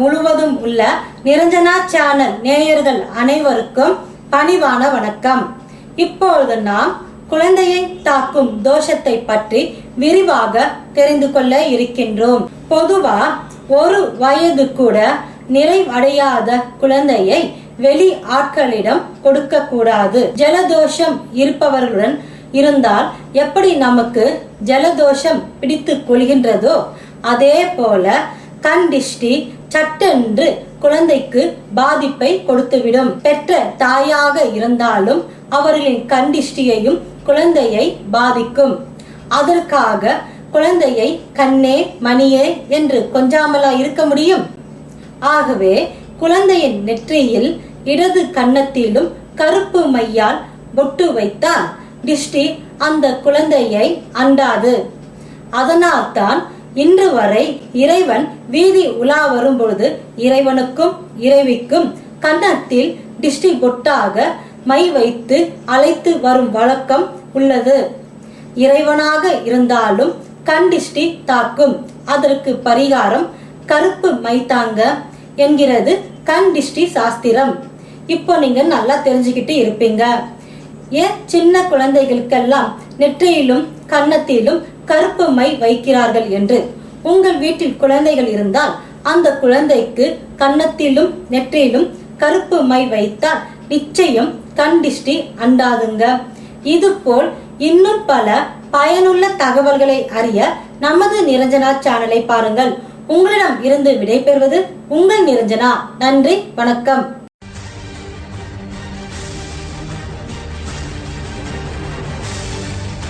முழுவதும் உள்ள நிரஞ்சனா சேனல் நேயர்கள் அனைவருக்கும் பணிவான வணக்கம். இப்பொழுது நாம் குழந்தையை தாக்கும் தோஷத்தை பற்றி விரிவாக தெரிந்து கொள்ள இருக்கின்றோம். பொதுவா ஒரு வயது கூட நிறைவடையாத குழந்தையை வெளி ஆட்களிடம் கொடுக்க கூடாது ஜலதோஷம் இருப்பவர்களுடன் இருந்தால் எப்படி நமக்கு ஜலதோஷம் பிடித்து கொள்கின்றதோ அதே போல கண் திஷ்டி சட்டென்று குழந்தைக்கு பாதிப்பை கொடுத்துவிடும். பெற்ற தாயாக இருந்தாலும் அவர்களின் கண்டிஷ்டியையும் குழந்தையை பாதிக்கும். அதற்காக குழந்தையை கண்ணே மணியே என்று கொஞ்சாமலா இருக்க முடியும்? ஆகவே குழந்தையின் நெற்றியில் இடது கன்னத்திலும் கருப்பு மையால் பொட்டு வைத்தால் டிஷ்டி அந்த குழந்தையை அண்டாது. அதனால்தான் இன்று வரை இறைவன் வீதி உலா வரும் பொழுது இறைவனுக்கும் இறைவிக்கும் கன்னத்தில் டிஷ்டி பொட்டாக மை வைத்து அழைத்து வரும் வழக்கம் உள்ளது. இறைவனாக இருந்தாலும் கண் டிஷ்டி தாக்கும். அதற்கு பரிகாரம் கருப்பு மை தாங்க என்கிறது கண் டிஷ்டி சாஸ்திரம். இப்போ நீங்க நல்லா தெரிஞ்சுக்கிட்டு இருப்பீங்க. ஏன் சின்ன குழந்தைகளுக்கெல்லாம் நெற்றியிலும் கன்னத்திலும் கருப்பு மை வைக்கிறார்கள் என்று. உங்கள் வீட்டில் குழந்தைகள் இருந்தால் அந்த குழந்தைக்கு கன்னத்திலும் நெற்றியிலும் கருப்பு மை வைத்தால் நிச்சயம் கண் திஷ்டி அண்டாதுங்க. இதுபோல் இன்னும் பல பயனுள்ள தகவல்களை அறிய நமது நிரஞ்சனா சேனலை பாருங்கள். உங்களிடம் இருந்து விடைபெறுவது உங்கள் நிரஞ்சனா. நன்றி வணக்கம்.